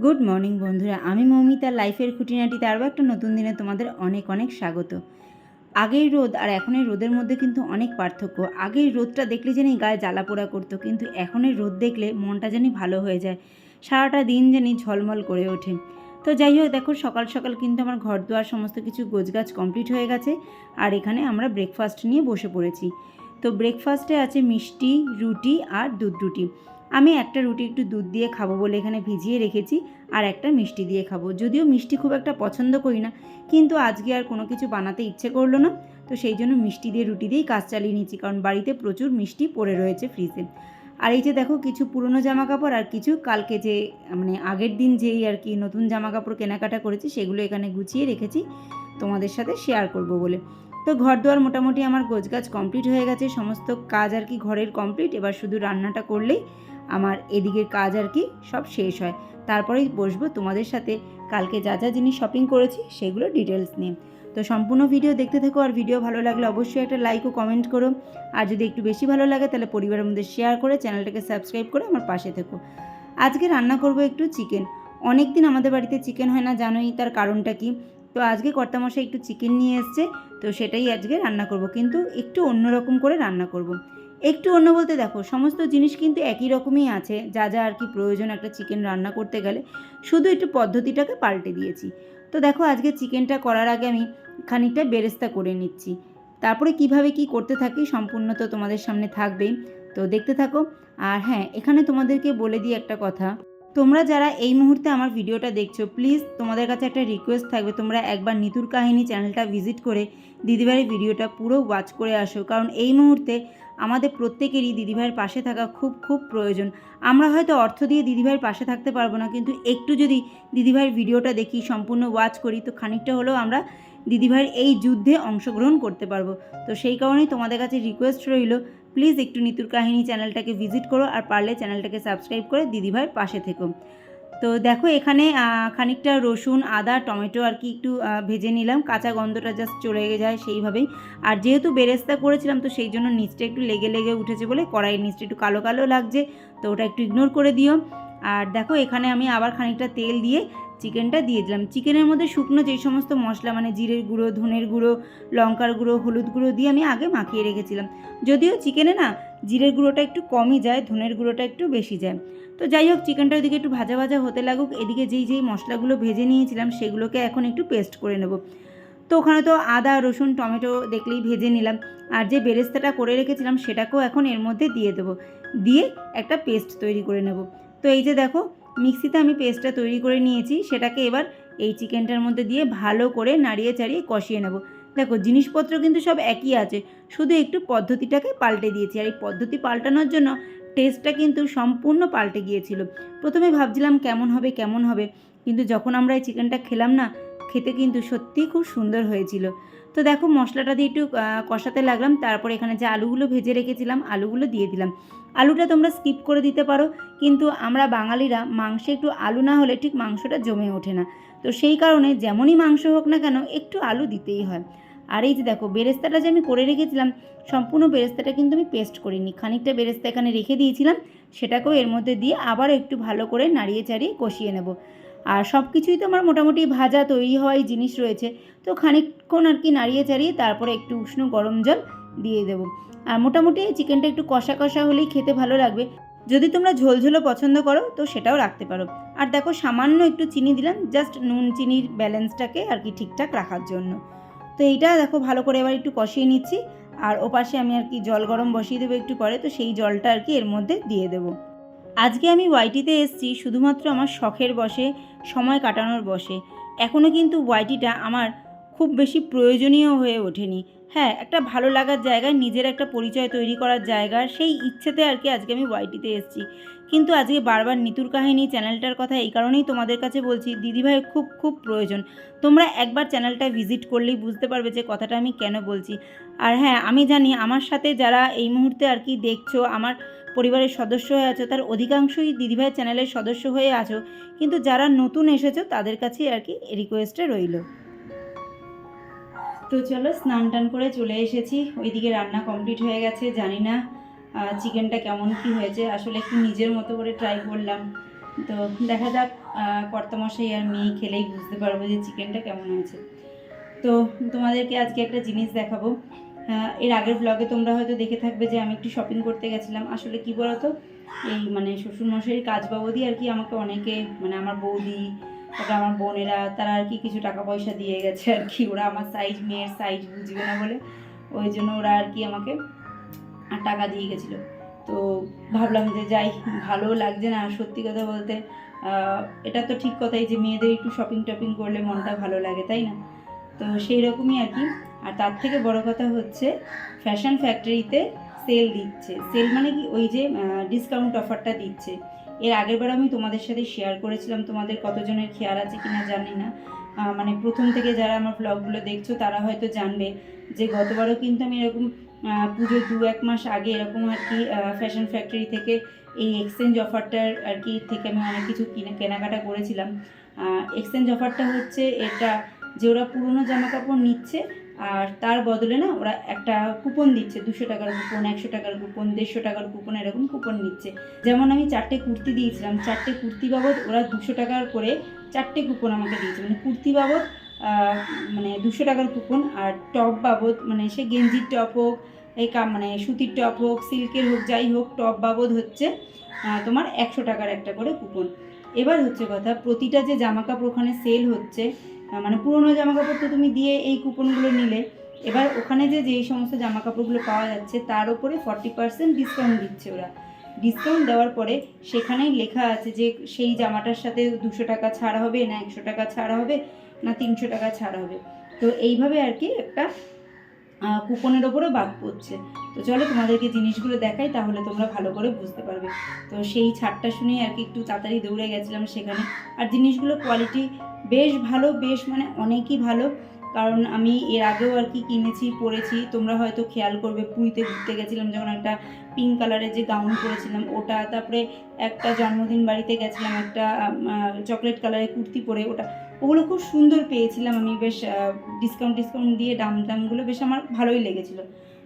Good morning বন্ধুরা, আমি মৌমিতা, লাইফের খুঁটিনাটিতে আরও একটা নতুন দিনে তোমাদের অনেক অনেক স্বাগত। আগের রোদ আর এখনের রোদের মধ্যে কিন্তু অনেক পার্থক্য। আগের রোদটা দেখলে জানি গায়ে জ্বালা পোড়া করতো, কিন্তু এখনের রোদ দেখলে মনটা জানি ভালো হয়ে যায়। সারাটা দিন জানি ঝলমল করে ওঠে। তো যাই হোক, দেখো সকাল সকাল কিন্তু আমার ঘর দুয়ার সমস্ত কিছু গোছগাছ কমপ্লিট হয়ে গেছে, আর এখানে আমরা ব্রেকফাস্ট নিয়ে বসে পড়েছি। তো ব্রেকফাস্টে আছে মিষ্টি, রুটি আর দুধ রুটি। আমি একটা রুটি একটু দুধ দিয়ে খাব বলে এখানে ভিজিয়ে রেখেছি আর একটা মিষ্টি দিয়ে খাব। যদিও মিষ্টি খুব একটা পছন্দ করি না, কিন্তু আজকে আর কোনো কিছু বানাতে ইচ্ছে করল না, তো সেই জন্য মিষ্টি দিয়ে রুটি দিয়েই কাজ চালিয়ে নিচ্ছি কারণ বাড়িতে প্রচুর মিষ্টি পড়ে রয়েছে ফ্রিজে। আর এই যে দেখো কিছু পুরনো জামা কাপড় আর কিছু কালকে যে মানে আগের দিন যেই আর কি নতুন জামা কাপড় কেনাকাটা করেছি, সেগুলো এখানে গুছিয়ে রেখেছি, তোমাদের সাথে শেয়ার করব বলে। তো ঘর দুয়ার মোটামুটি আমার গোছগাছ কমপ্লিট হয়ে গেছে, সমস্ত কাজ আর কি ঘরের কমপ্লিট এবার শুধু রান্নাটা করলেই আমার এদিকের কাজ আর কি সব শেষ হয়। তারপরেই বসবো তোমাদের সাথে। কালকে যা যা জিনিস শপিং করেছি সেগুলো ডিটেলস নিয়ে। তো সম্পূর্ণ ভিডিও দেখতে থেকো আর ভিডিও ভালো লাগলে অবশ্যই একটা লাইক ও কমেন্ট করো। আর যদি একটু বেশি ভালো লাগে তাহলে পরিবারের মধ্যে শেয়ার করে চ্যানেলটাকে সাবস্ক্রাইব করে আমার পাশে থেকো। আজকে রান্না করব একটু চিকেন অনেক দিন আমাদের বাড়িতে চিকেন হয় না, জানোই তার কারণটা কি। তো আজকে কর্তামশাই একটু চিকেন নিয়ে এসছে, তো সেটাই আজকে রান্না করব। কিন্তু একটু অন্যরকম করে রান্না করব। একটু অন্য বলতে দেখো, সমস্ত জিনিস কিন্তু একই রকমই আছে, যা যা আর কি প্রয়োজন একটা চিকেন রান্না করতে গেলে। শুধু একটু পদ্ধতিটাকে পাল্টে দিয়েছি। তো দেখো, আজকে চিকেনটা করার আগে আমি খানিকটা বেরেস্তা করে নিচ্ছি। তারপরে কীভাবে কি করতে থাকি সম্পূর্ণ তো তোমাদের সামনে থাকবেই। তো দেখতে থাকো। আর হ্যাঁ এখানে তোমাদেরকে বলে দিই একটা কথা। তোমরা যারা এই মুহূর্তে আমার ভিডিওটা দেখছ প্লিজ তোমাদের কাছে একটা রিকোয়েস্ট থাকবে। তোমরা একবার নিতুর কাহিনী চ্যানেলটা ভিজিট করে দিদিভাইয়ের ভিডিওটা পুরো ওয়াচ করে আসো, কারণ এই মুহূর্তে আমাদের প্রত্যেকেরই দিদিভাইয়ের পাশে থাকা খুব খুব প্রয়োজন। আমরা হয়তো অর্থ দিয়ে দিদিভাইয়ের পাশে থাকতে পারব না, কিন্তু একটু যদি দিদিভাইয়ের ভিডিওটা দেখি, সম্পূর্ণ ওয়াচ করি, তো খানিকটা হলেও আমরা দিদিভাইয়ের এই যুদ্ধে অংশগ্রহণ করতে পারব। তো সেই কারণেই তোমাদের কাছে রিকোয়েস্ট রইল প্লিজ একটু নিতুর কাহিনী চ্যানেলটাকে ভিজিট করো আর পারলে চ্যানেলটাকে সাবস্ক্রাইব করে দিদিভাইয়ের পাশে থেকো। তো দেখো এখানে খানিকটা রসুন, আদা, টমেটো আর কি একটু ভেজে নিলাম। কাঁচা গন্ধটা জাস্ট চলে যায় সেইভাবেই। আর যেহেতু বেরেস্তা করেছিলাম, তো সেই জন্য নিচটা একটু লেগে লেগে উঠেছে বলে কড়াইয়ের নিচটা একটু কালো কালো লাগছে, তো ওটা একটু ইগনোর করে দিও। আর দেখো এখানে আমি আবার খানিকটা তেল দিয়ে চিকেনটা দিয়ে দিলাম। চিকেনের মধ্যে শুকনো যেই সমস্ত মশলা মানে জিরের গুঁড়ো, ধনের গুঁড়ো, লঙ্কার গুঁড়ো, হলুদ গুঁড়ো দিয়ে আমি আগে মাখিয়ে রেখেছিলাম। যদিও চিকেনে না, জিরের গুঁড়োটা একটু কমই যায়, ধনের গুঁড়োটা একটু বেশি যায়। তো যাই হোক, চিকেনটা ওদিকে একটু ভাজা ভাজা হতে লাগুক। এদিকে যেই যেই মশলাগুলো ভেজে নিয়েছিলাম, সেগুলোকে এখন একটু পেস্ট করে নেব। তো ওখানে তো আদা, রসুন, টমেটো দেখলেই ভেজে নিলাম। আর যে বেরেস্তাটা করে রেখেছিলাম, সেটাকেও এখন এর মধ্যে দিয়ে দেবো। দিয়ে একটা পেস্ট তৈরি করে নেব। তো এই যে দেখো মিক্সিতে আমি পেস্টটা তৈরি করে নিয়েছি, সেটাকে এবার এই চিকেনটার মধ্যে দিয়ে ভালো করে নাড়িয়ে চাড়িয়ে কষিয়ে নেব। দেখো, জিনিসপত্র কিন্তু সব একই আছে, শুধু একটু পদ্ধতিটাকে পাল্টে দিয়েছি। আর এই পদ্ধতি পাল্টানোর জন্য টেস্টটা কিন্তু সম্পূর্ণ পাল্টে গিয়েছিল। প্রথমে ভাবছিলাম কেমন হবে কেমন হবে। কিন্তু যখন আমরা এই চিকেনটা খেলাম না, খেতে কিন্তু সত্যিই খুব সুন্দর হয়েছিল। তো দেখো মশলাটা দিয়ে একটু কষাতে লাগলাম, তারপর এখানে যে আলুগুলো ভেজে রেখেছিলাম, আলুগুলো দিয়ে দিলাম। আলুটা তোমরা স্কিপ করে দিতে পারো, কিন্তু আমরা বাঙালিরা মাংসে একটু আলু না হলে ঠিক মাংসটা জমে ওঠে না। তো সেই কারণে যেমনই মাংস হোক না কেন, একটু আলু দিতেই হয়। আর এই যে দেখো, বেরেস্তাটা যে আমি করে রেখেছিলাম, সম্পূর্ণ বেরেস্তাটা কিন্তু আমি পেস্ট করিনি। খানিকটা বেরেস্তা এখানে রেখে দিয়েছিলাম, সেটাকেও এর মধ্যে দিয়ে আবার একটু ভালো করে নাড়িয়ে চাড়িয়ে কষিয়ে নেব। আর সব কিছুই তো আমার মোটামুটি ভাজা তৈরি হওয়াই জিনিস রয়েছে। তো খানিকক্ষণ আর কি নাড়িয়ে চাড়িয়ে তারপরে একটু উষ্ণ গরম জল দিয়ে দেবো। আর মোটামুটি চিকেনটা একটু কষা কষা হলেই খেতে ভালো লাগবে। যদি তোমরা ঝোলঝোলও পছন্দ করো, তো সেটাও রাখতে পারো। আর দেখো, সামান্য একটু চিনি দিলাম জাস্ট নুন চিনির ব্যালেন্সটাকে আর কি ঠিকঠাক রাখার জন্য। তো এইটা দেখো, ভালো করে এবার একটু কষিয়ে নিচ্ছি। আর ওপাশে আমি আর কি জল গরম বসিয়ে দেবো একটু পরে, তো সেই জলটা আর কি এর মধ্যে দিয়ে দেবো। আজকে আমি ওয়াইটিতে এসেছি, শুধুমাত্র আমার শখের বসে, সময় কাটানোর বসে। এখনও কিন্তু ওয়াইটিটা আমার খুব বেশি প্রয়োজনীয় হয়ে ওঠেনি। হ্যাঁ একটা ভালো লাগার জায়গায়, নিজের একটা পরিচয় তৈরি করার জায়গা, সেই ইচ্ছেতে আর কি আজকে আমি ওয়াইটিতে এসেছি। কিন্তু আজকে বারবার নিতুর কাহিনী চ্যানেলটার কথা এই কারণেই তোমাদের কাছে বলছি, দিদিভাই খুব খুব প্রয়োজন। তোমরা একবার চ্যানেলটা ভিজিট করলেই বুঝতে পারবে যে কথাটা আমি কেন বলছি। আর হ্যাঁ আমি জানি আমার সাথে যারা এই মুহূর্তে আর কি দেখছ, আমার পরিবারের সদস্য হয়ে আছো, তার অধিকাংশই দিদিভাই চ্যানেলের সদস্য হয়ে আছো, কিন্তু যারা নতুন এসেছ, তাদের কাছেই আর কি রিকোয়েস্টে রইল। তো চলো স্নান টান করে চলে এসেছি। ওইদিকে রান্না কমপ্লিট হয়ে গেছে, জানি না চিকেনটা কেমন কি হয়েছে, আসলে একটু নিজের মতো করে ট্রাই করলাম। তো দেখা যাক কর্তামশাই আর মেয়ে খেলেই বুঝতে পারব যে চিকেনটা কেমন হয়েছে। তো তোমাদেরকে আজকে একটা জিনিস দেখাবো। এর আগের ব্লগে তোমরা হয়তো দেখে থাকবে যে আমি একটু শপিং করতে গেছিলাম। আসলে কি বলতো? এই মানে শ্বশুরমশাইয়ের কাজ বাবদি আর কি আমাকে অনেকে মানে আমার বৌদি, তারপর আমার বোনেরা, তারা আর কি কিছু টাকা পয়সা দিয়ে গেছে আর কি। ওরা আমার সাইজ মেয়ের সাইজ বুঝবে না বলে। ওই জন্য ওরা আর কি আমাকে টাকা দিয়ে গেছিল। তো ভাবলাম যে যাই, ভালো লাগছে না সত্যি কথা বলতে। এটা তো ঠিক কথাই যে মেয়েদের একটু শপিং টপিং করলে মনটা ভালো লাগে, তাই না? তো সেই রকমই আর কি। আর তার থেকে বড় কথা হচ্ছে ফ্যাশন ফ্যাক্টরিতে সেল দিচ্ছে। সেল মানে কি? ওই যে ডিসকাউন্ট অফারটা দিচ্ছে। এর আগের বার আমি তোমাদের সাথে শেয়ার করেছিলাম, তোমাদের কতজনের খেয়াল আছে কিনা জানি না। মানে প্রথম থেকে যারা আমার ব্লগগুলো দেখছ, তারা হয়তো জানবে যে গতবারও কিন্তু আমি এরকম পুজোর দু এক মাস আগে এরকম আর কি ফ্যাশন ফ্যাক্টরি থেকে এই এক্সচেঞ্জ অফারটার আর কি থেকে আমি অনেক কিছু কিনে, কেনাকাটা করেছিলাম। এক্সচেঞ্জ অফারটা হচ্ছে এটা যে ওরা পুরনো জামা কাপড় নিচ্ছে আর তার বদলে না ওরা একটা কুপন দিচ্ছে, দুশো টাকার কুপন একশো টাকার কুপন দেড়শো টাকার কুপন এরকম কুপন নিচ্ছে। যেমন আমি চারটে কুর্তি দিয়েছিলাম, চারটে কুর্তি বাবদ ওরা দুশো টাকার করে চারটে কুপন আমাকে দিয়েছে। মানে কুর্তি বাবদ মানে দুশো টাকার কুপন আর টপ বাবদ মানে সে গেঞ্জির টপ হোক, এই কা মানে সুতির টপ হোক, সিল্কের হোক, যাই হোক টপ বাবদ হচ্ছে তোমার একশো টাকার একটা করে কুপন এবার হচ্ছে কথা, প্রতিটা যে জামা কাপড় ওখানে সেল হচ্ছে মানে পুরনো জামা কাপড় তো তুমি দিয়ে এই কুপনগুলো নিলে। এবার ওখানে যে, যেই সমস্ত জামা কাপড়গুলো পাওয়া যাচ্ছে, তার উপরে ফর্টি পার্সেন্ট ডিসকাউন্ট দিচ্ছে ওরা। ডিসকাউন্ট দেওয়ার পরে সেখানেই লেখা আছে যে, সেই জামাটার সাথে দুশো টাকা ছাড় হবে, না একশো টাকা ছাড় হবে, না তিনশো টাকা ছাড় হবে। তো এইভাবে আর কি একটা কুপনের ওপরও বাদ পড়ছে। তো চলো তোমাদেরকে জিনিসগুলো দেখাই, তাহলে তোমরা ভালো করে বুঝতে পারবে। তো সেই ছাড়টা শুনেই আর কি একটু তাড়াতাড়ি দৌড়ে গেছিলাম সেখানে। আর জিনিসগুলো কোয়ালিটি বেশ ভালো, বেশ মানে অনেকই ভালো। কারণ আমি এর আগেও আর কি কিনেছি, পরেছি। তোমরা হয়তো খেয়াল করবে, পুরীতে ঘুরতে গেছিলাম যখন একটা পিঙ্ক কালারের যে গাউন পরেছিলাম, ওটা তারপরে একটা জন্মদিন বাড়িতে গেছিলাম, একটা চকলেট কালারের কুর্তি পরে ওটা ওগুলো খুব সুন্দর পেয়েছিলাম আমি, বেশ ডিসকাউন্ট ডিসকাউন্ট দিয়ে দাম দামগুলো বেশ আমার ভালোই লেগেছিলো।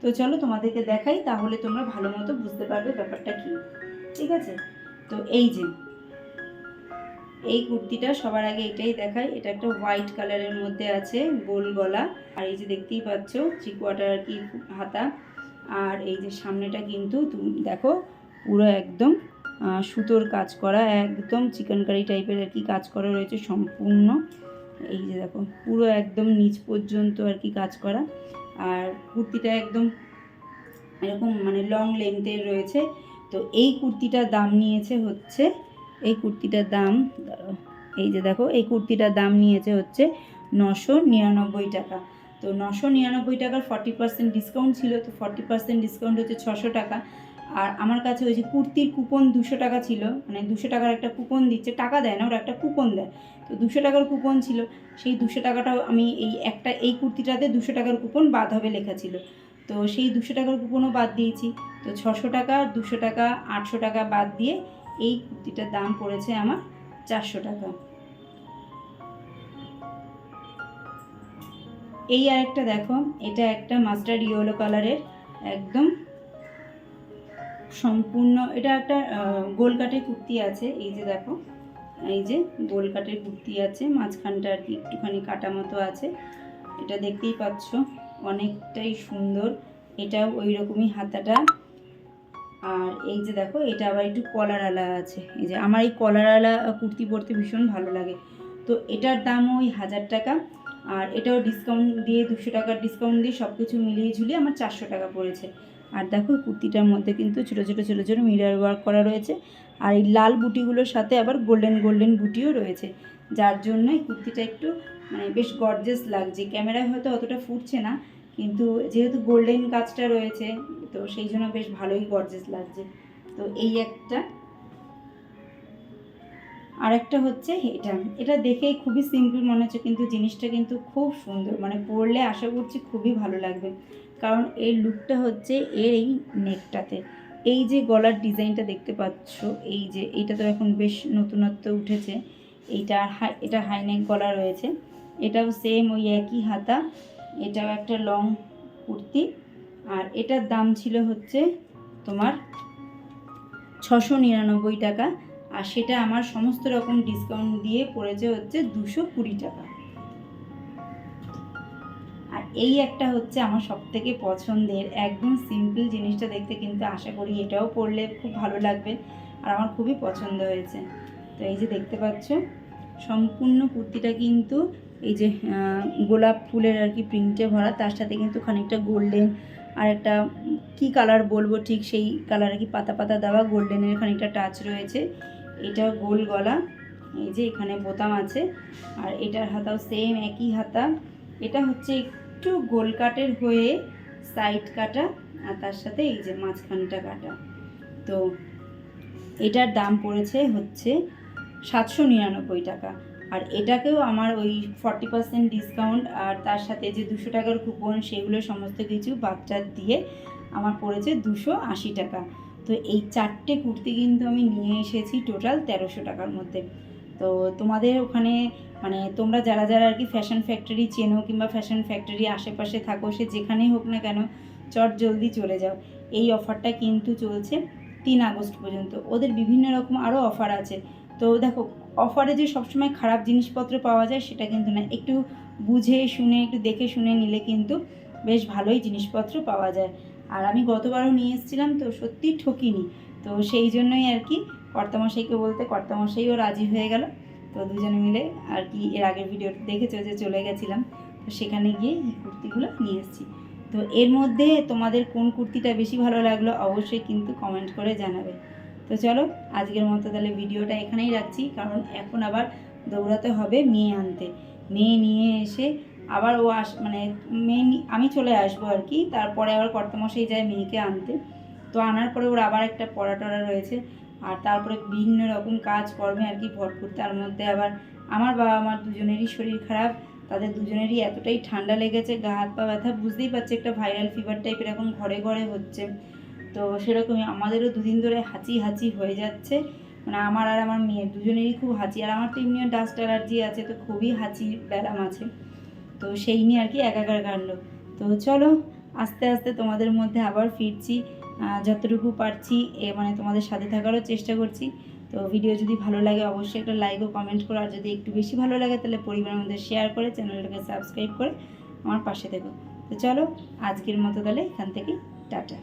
তো চলো তোমাদেরকে দেখাই, তাহলে তোমরা ভালো মতো বুঝতে পারবে ব্যাপারটা কী। ঠিক আছে? তো এই যে, এই কুর্তিটা সবার আগে এটাই দেখায় এটা একটা হোয়াইট কালারের মধ্যে আছে, গোল গলা। আর এই যে দেখতেই পাচ্ছ চিকুয়াটার আর কি হাতা। আর এই যে সামনেটা কিন্তু দেখো, পুরো একদম সুতোর কাজ করা, একদম চিকেন কারি টাইপের আর কি কাজ করা রয়েছে সম্পূর্ণ। এই যে দেখো, পুরো একদম নিচ পর্যন্ত আর কি কাজ করা। আর কুর্তিটা একদম এরকম মানে লং লেন্থের রয়েছে। তো এই কুর্তিটার দাম নিয়েছে হচ্ছে, এই কুর্তিটার দাম এই যে দেখো, এই কুর্তিটার দাম নিয়েছে হচ্ছে নশো নিরানব্বই টাকা। তো নশো নিরানব্বই টাকার ফর্টি পার্সেন্ট ডিসকাউন্ট ছিল, তো ফর্টি পার্সেন্ট ডিসকাউন্ট হচ্ছে ছশো টাকা। আর আমার কাছে ওই যে কুর্তির কুপন দুশো টাকা ছিল মানে দুশো টাকার একটা কুপন দিচ্ছে, টাকা দেয় না, ওরা একটা কুপন দেয়। তো দুশো টাকার কুপন ছিল, সেই দুশো টাকাটাও আমি এই একটা, এই কুর্তিটাতে দুশো টাকার কুপন বাদ হবে লেখা ছিল। তো সেই দুশো টাকার কুপনও বাদ দিয়েছি। তো ছশো টাকা, দুশো টাকা, আটশো টাকা বাদ দিয়ে এই কুর্তিটার দাম পড়েছে আমার চারশো টাকা। এই আরেকটা দেখো, এটা একটা মাস্টার্ড ইয়েলো কালারের, একদম সম্পূর্ণ, এটা একটা গোল কাটের কুর্তি আছে, এই যে দেখো, এই যে গোল কাটের কুর্তি আছে, মাঝখানটা আর কি একটুখানি কাটা মতো আছে, এটা দেখতেই পাচ্ছ, অনেকটাই সুন্দর, এটাও ওই রকমই হাতাটা, আর এই যে দেখো, এটা আবার একটু কলার আলা আছে, এই যে আমার এই কলারওয়ালা কুর্তি পরতে ভীষণ ভালো লাগে, তো এটার দাম ওই হাজার টাকা, আর এটাও ডিসকাউন্ট দিয়ে, দুশো টাকার ডিসকাউন্ট দিয়ে সব কিছু মিলিয়ে ঝুলিয়ে আমার চারশো টাকা পড়েছে আর দেখো কুর্তিটার মধ্যে কিন্তু ছোটো ছোটো ছোটো ছোটো মিরার ওয়ার্ক করা রয়েছে। আর এই লাল বুটিগুলোর সাথে আবার গোল্ডেন গোল্ডেন বুটিও রয়েছে। যার জন্য এই কুর্তিটা একটু মানে বেশ গর্জেস লাগছে। ক্যামেরায় হয়তো অতটা ফুটছে না, কিন্তু যেহেতু গোল্ডেন কাজটা রয়েছে, তো সেই জন্য বেশ ভালোই গর্জেস লাগছে। তো এই একটা। আর একটা হচ্ছে এটা। এটা দেখেই খুবই সিম্পল মনে হচ্ছে, কিন্তু জিনিসটা কিন্তু খুব সুন্দর। মানে পরলে আশা করছি খুবই ভালো লাগবে। কারণ এর লুকটা হচ্ছে এর এই নেকটাতে এই যে গলার ডিজাইনটা দেখতে পাচ্ছ, এই যে এটা তো এখন বেশ নতুনত্ব উঠেছে। এইটা হাই এটা হাইনেক গলা রয়েছে। এটাও সেম ওই একই হাতা, এটাও একটা লং কুর্তি। আর এটার দাম ছিল হচ্ছে তোমার ছশো নিরানব্বই টাকা। আর সেটা আমার সমস্ত রকম ডিসকাউন্ট দিয়ে পড়েছে হচ্ছে দুশো কুড়ি টাকা। এই একটা হচ্ছে আমার সব থেকে পছন্দের, একদম সিম্পল জিনিসটা দেখতে কিন্তু আশা করি এটাও পরলে খুব ভালো লাগবে আর আমার খুবই পছন্দ হয়েছে। তো এই যে দেখতে পাচ্ছ, সম্পূর্ণ কুর্তিটা কিন্তু এই যে গোলাপ ফুলের আর কি প্রিন্টে ভরা, তার সাথে কিন্তু খানিকটা গোল্ডেন আর একটা কি কালার বলব ঠিক সেই কালার আর কি পাতা পাতা দেওয়া গোল্ডেনের খানিকটা টাচ রয়েছে। এটা গোল গলা, এই যে এখানে বোতাম আছে আর এটার হাতাও সেম একই হাতা। এটা হচ্ছে একটু গোল কাটের হয়ে সাইড কাটা, আর তার সাথে এই যে মাঝখানটা কাটা। তো এটার দাম পড়েছে হচ্ছে সাতশো নিরানব্বই টাকা। আর এটাকেও আমার ওই ফর্টি পার্সেন্ট ডিসকাউন্ট আর তার সাথে যে দুশো টাকার কুপন সেগুলো সমস্ত কিছু বাচ্চার দিয়ে আমার পড়েছে দুশো আশি টাকা। তো এই চারটে কুর্তি কিন্তু আমি নিয়ে এসেছি টোটাল তেরোশো টাকার মধ্যে। তো তোমাদের ওখানে মানে তোমরা যারা যারা আর কি ফ্যাশন ফ্যাক্টরি চেনো কিংবা ফ্যাশন ফ্যাক্টরি আশেপাশে থাকো, সে যেখানেই হোক না কেন চট জলদি চলে যাও। এই অফারটা কিন্তু চলছে তিন আগস্ট পর্যন্ত। ওদের বিভিন্ন রকম আরও অফার আছে। তো দেখো অফারে যে সবসময় খারাপ জিনিসপত্র পাওয়া যায় সেটা কিন্তু না। একটু বুঝে শুনে, একটু দেখে শুনে নিলে কিন্তু বেশ ভালোই জিনিসপত্র পাওয়া যায়। আর আমি গতবারও নিয়ে এসেছিলাম তো সত্যি ঠকিনি। তো সেই জন্যই আর কি কর্তামশাইকে বলতে কর্তামশাইও রাজি হয়ে গেল। তো দুজনে মিলে আর কি এর আগের ভিডিও দেখেছ যে চলে গেছিলাম, তো সেখানে গিয়ে এই কুর্তিগুলো নিয়ে এসেছি। তো এর মধ্যে তোমাদের কোন কুর্তিটা বেশি ভালো লাগল অবশ্যই কিন্তু কমেন্ট করে জানাবে। তো চলো, আজকের মতো তাহলে ভিডিওটা এখানেই রাখছি, কারণ এখন আবার দৌড়াতে হবে মেয়ে আনতে। মেয়ে নিয়ে এসে আবার ও আস মানে মেয়ে আমি চলে আসব আর কি, তারপরে আবার কর্তামশাই যায় মেয়েকে আনতে। তো আনার পরে ওর আবার একটা পড়া টড়া রয়েছে আর তারপরে বিভিন্ন রকম কাজ কর্মে আর কি ভরপুর। তার মধ্যে আবার আমার বাবা আমার দুজনেরই শরীর খারাপ, তাদের দুজনেরই এতটাই ঠান্ডা লেগেছে, গা হাত পা ব্যথা, বুঝতেই পারছি একটা ভাইরাল ফিভার টাইপের এখন ঘরে ঘরে হচ্ছে। তো সেরকমই আমাদেরও দুদিন ধরে হাঁচি হাঁচি হয়ে যাচ্ছে। মানে আমার আর আমার মেয়ের দুজনেরই খুব হাঁচি, আর আমার তো এমনিও ডাস্ট অ্যালার্জি আছে, তো খুবই হাঁচি ব্যারাম আছে। তো সেই নিয়ে আর কি একাকার কাণ্ড। তো চলো আস্তে আস্তে তোমাদের মধ্যে আবার ফিরছি। যতটুকু পারছি, এ মানে তোমাদের সাথে থাকারও চেষ্টা করছি। তো ভিডিও যদি ভালো লাগে, অবশ্যই একটা লাইক ও কমেন্ট করো। আর যদি একটু বেশি ভালো লাগে, তাহলে পরিবারের মধ্যে শেয়ার করে চ্যানেলটাকে সাবস্ক্রাইব করে আমার পাশে থেকো। তো চলো, আজকের মতো তাহলে এখান থেকে টাটা।